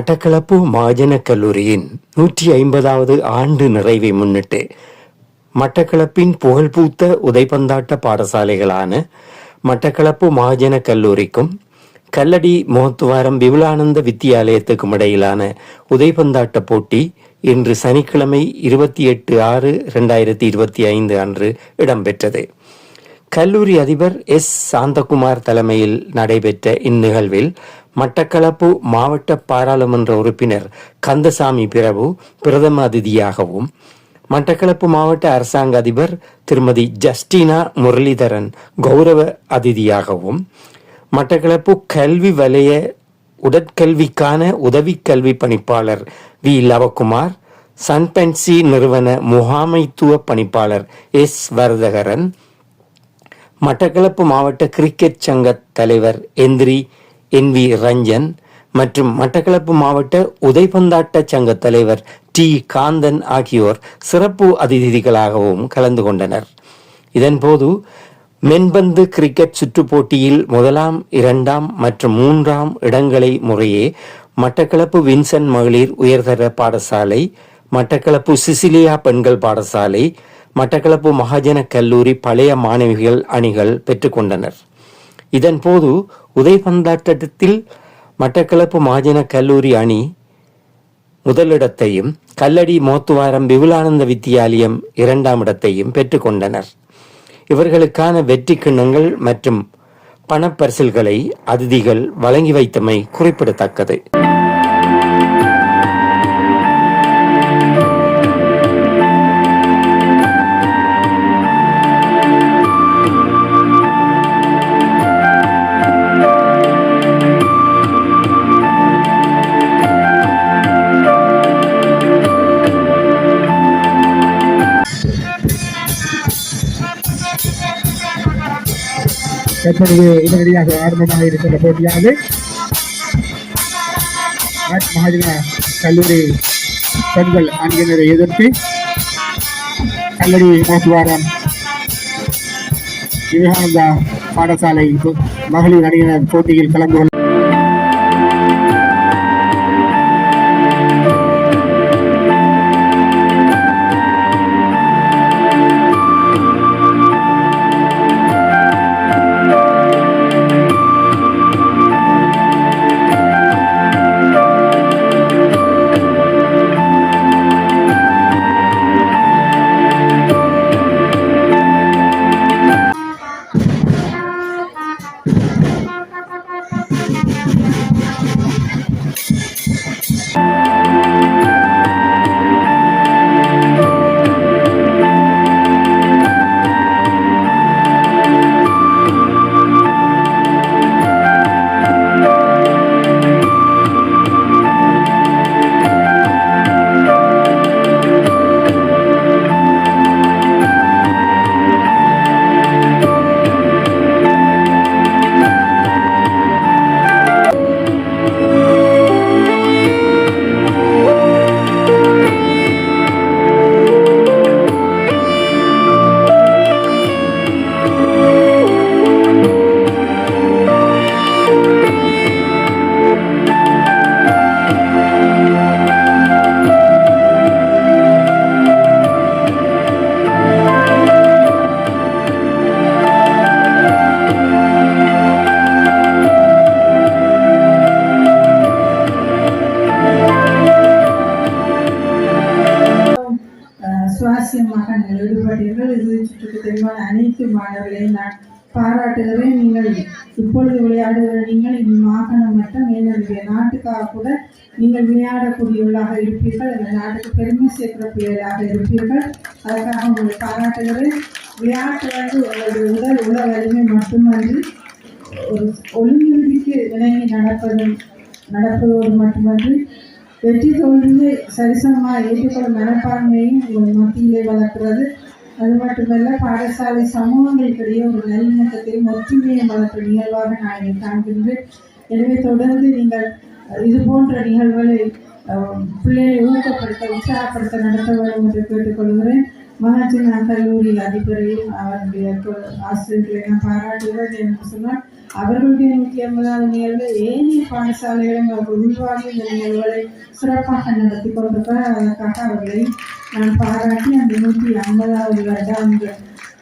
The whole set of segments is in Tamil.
மட்டக்களப்பு மாஜன கல்லூரியின் நூற்றி ஐம்பதாவது ஆண்டு நிறைவை முன்னிட்டு மட்டக்களப்பின் புகழ்பூத்த உதைபந்தாட்ட பாடசாலைகளான மட்டக்களப்பு மாஜன கல்லூரிக்கும் கல்லடி மோத்துவாரம் விபுலானந்த வித்தியாலயத்துக்கும் இடையிலான உதைப்பந்தாட்ட போட்டி இன்று சனிக்கிழமை இருபத்தி எட்டு ஆறு ரெண்டாயிரத்தி இருபத்தி ஐந்து அன்று இடம்பெற்றது. கல்லூரி அதிபர் எஸ். சாந்தகுமார் தலைமையில் நடைபெற்ற இந்நிகழ்வில் மட்டக்களப்பு மாவட்ட பாராளுமன்ற உறுப்பினர் கந்தசாமி பிரபு பிரதம அதிதியாகவும் மட்டக்களப்பு மாவட்ட அரசாங்க அதிபர் திருமதி ஜஸ்டினா முரளிதரன் கௌரவ அதிதியாகவும் மட்டக்களப்பு கல்வி வலய உடற்கல்விக்கான உதவி கல்வி பணிப்பாளர் வி. லவகுமார் சன்பென்சி நிறுவன முகாமைத்துவ பணிப்பாளர் எஸ். வரதகரன் மட்டக்களப்பு மாவட்ட கிரிக்கெட் சங்க தலைவர் எந்திரி என் வி. ரஞ்சன் மற்றும் மட்டக்களப்பு மாவட்ட உதைபந்தாட்ட சங்க தலைவர் டி. காந்தன் ஆகியோர் சிறப்பு அதிதிகளாகவும் கலந்து கொண்டனர். இதன்போது மென்பந்து கிரிக்கெட் சுற்றுப் போட்டியில் முதலாம் இரண்டாம் மற்றும் மூன்றாம் இடங்களை முறையே மட்டக்களப்பு வின்சன் மகளிர் உயர்தர பாடசாலை மட்டக்களப்பு சிசிலியா பெண்கள் பாடசாலை மட்டக்களப்பு மகாஜன கல்லூரி பழைய மாணவிகள் அணிகள் பெற்றுக்கொண்டனர் இதன்போது உதைபந்தாட்டத்தில் மட்டக்களப்பு மாஜன கல்லூரி அணி முதலிடத்தையும் கல்லடி மோத்துவாரம் விபுலானந்த வித்தியாலயம் இரண்டாம் இடத்தையும் பெற்றுக்கொண்டனர் இவர்களுக்கான வெற்றி கிண்ணங்கள் மற்றும் பணப்பரிசில்களை அதிதிகள் வழங்கி வைத்தமை குறிப்பிடத்தக்கது. தற்பொழுது உடனடியாக ஆரம்பமாக இருக்கின்ற போட்டியானது. ஆட் மகாஜன கல்லூரி பெண்கள் அணியினரை எதிர்த்து கல்லடி மோசுவாரம் விவேகானந்தா பாடசாலை மகளிர் அணியினர் போட்டியில் கலந்து கொள்ள Música அனைத்து மாணவர்களையும் நான் பாராட்டுகிறேன். நீங்கள் இப்பொழுது விளையாடுகிற நீங்கள் இனி மாகாணம் மற்றும் என்னுடைய நாட்டுக்காக கூட நீங்கள் விளையாடக்கூடியவர்களாக இருப்பீர்கள். இந்த நாட்டுக்கு பெருமை சேர்க்கிற பிள்ளைகளாக இருப்பீர்கள். அதற்காக உங்களை பாராட்டுகிறேன். விளையாட்டு வந்து உங்களுடைய உடல் உலக வலிமை மட்டுமன்றி ஒரு ஒழுங்கு இணங்கி நடப்பதும் நடப்பதோடு மட்டுமன்றி வெற்றி தோல்வியை சரிசமமாக ஏற்றுக்கொள்ளும் மனப்பான்மையும் உங்கள் மத்தியிலே வளர்க்கிறது. அது மட்டுமல்ல பாடசாலை சமூகங்களுக்கிடையே ஒரு நல்லிணக்கத்தையும் ஒற்றுமையை வளர்த்த நிகழ்வாக நான் இதை காண்கின்றேன். எனவே தொடர்ந்து நீங்கள் இது போன்ற நிகழ்வுகளை பிள்ளைகளை ஊக்கப்படுத்த உற்சாகப்படுத்த நடத்த வேண்டும் என்று கேட்டுக்கொள்கிறேன். மகாஜனா கல்லூரி அதிபரையும் அவருடைய ஆசிரியர்களையும் ஆசிரியர்களை நான் பாராட்டுகிறேன் என்று சொன்னால் அவர்களுடைய நூற்றி ஐம்பதாவது நிகழ்வு ஏனைய பாடசாலைகளும் அவர்கள் இந்த நிகழ்வுகளை சிறப்பாக நடத்தி கொண்டிருக்கிறார் அதற்காக அவர்களை நான் பாராட்டி அந்த நூற்றி ஐம்பதாவது வருடம்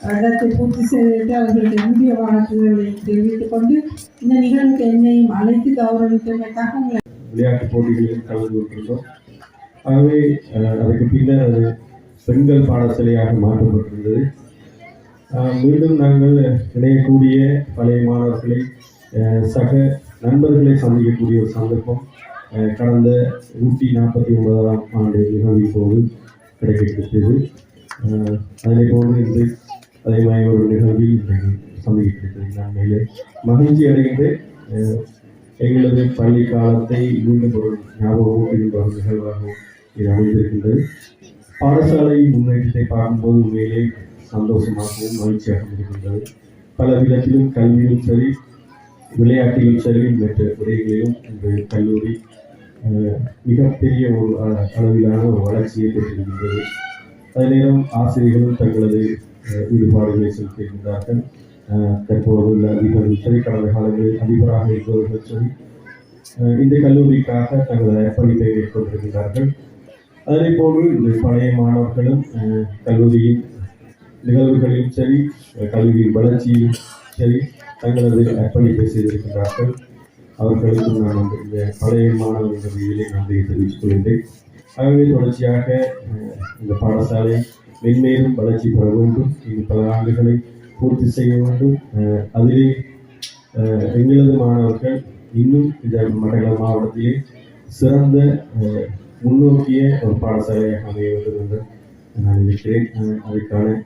வருடத்தை பூர்த்தி செய்துவிட்டு அவர்களுக்கு இந்திய வாழ்த்துக்களை தெரிவித்துக் கொண்டு இந்த நிகழ்வுக்கு என்னையும் அழைத்து கௌரவித்தமைக்காக உங்களை விளையாட்டு போட்டிகளில் கலந்து கொண்டிருந்தோம். ஆகவே அஹ், அதுக்கு பின்னர் அது பெண்கள் பாடசாலையாக மாற்றப்பட்டிருந்தது. மீண்டும் நாங்கள் இணையக்கூடிய பழைய மாணவர்களை சக நண்பர்களை சந்திக்கக்கூடிய ஒரு சந்தர்ப்பம் கடந்த நூற்றி நாற்பத்தி ஒன்பதாம் ஆண்டு நிகழ்வு போது கிடைக்கப்பட்டது கிடைத்தது அதனை போன்று இன்று அதே மாதிரி ஒரு நிகழ்வில் இன்றைக்கு நான் மேலே மகிழ்ச்சி அடைகின்றேன் எங்களது பள்ளி காலத்தை மீண்டும் ஒரு ஞாபகமூட்டுகின்ற ஒரு நிகழ்வாகவும் இது அமைந்திருக்கின்றது. பாடசாலை முன்னேற்றத்தை பார்க்கும்போது உண்மையிலே சந்தோஷமாகவும் மகிழ்ச்சியாகவும் இருக்கின்றது பல விதத்திலும் கல்வியிலும் சரி விளையாட்டிலும் சரி மற்ற துறைகளிலும் இந்த கல்லூரி மிகப்பெரிய ஒரு அளவிலான ஒரு வளர்ச்சியை பெற்றிருக்கின்றது. அதே ஆசிரியர்களும் தங்களது ஈடுபாடுகளை செலுத்துகின்றார்கள் தற்போது உள்ள அதிபர்கள் சரி கடந்த காலங்களில் அதிபராக இருப்பவர்கள் சரி இந்த கல்லூரிக்காக தங்களது அர்ப்பணிப்பை மேற்கொண்டிருக்கின்றார்கள். அதனை போன்று இந்த பழைய மாணவர்களும் கல்லூரியின் நிகழ்வுகளிலும் சரி அஹ், கல்வியின் வளர்ச்சியிலும் சரி தங்களது அர்ப்பணிப்பை செய்திருக்கின்றார்கள். அவர்களுக்கும் நான் வந்து இந்த பழைய மாணவர்கள் வகையிலே நன்றியை தெரிவித்துக் கொள்கின்றேன். ஆகவே தொடர்ச்சியாக இந்த பாடசாலை மென்மேலும் வளர்ச்சி பெற வேண்டும். இது பல ஆண்டுகளை பூர்த்தி செய்ய வேண்டும். அதிலே எங்களது மாணவர்கள் இன்னும் இந்த மண்டல மாவட்டத்திலே சிறந்த முன்னோக்கிய ஒரு பாடசாலை அமைய வேண்டும் என்று நான் நினைக்கிறேன். அஹ், அதற்கான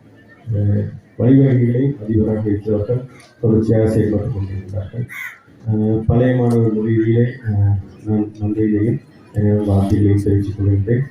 வழிவகைகளை அதிபராக இருக்கிறவர்கள் தொடர்ச்சியாக செயல்பட்டுக் கொண்டிருக்கிறார்கள். பழைய மாணவர் முடிவிலே நான் நன்றியிலையும் வார்த்தைகளையும் தெரிவித்துக் கொள்கின்றேன்.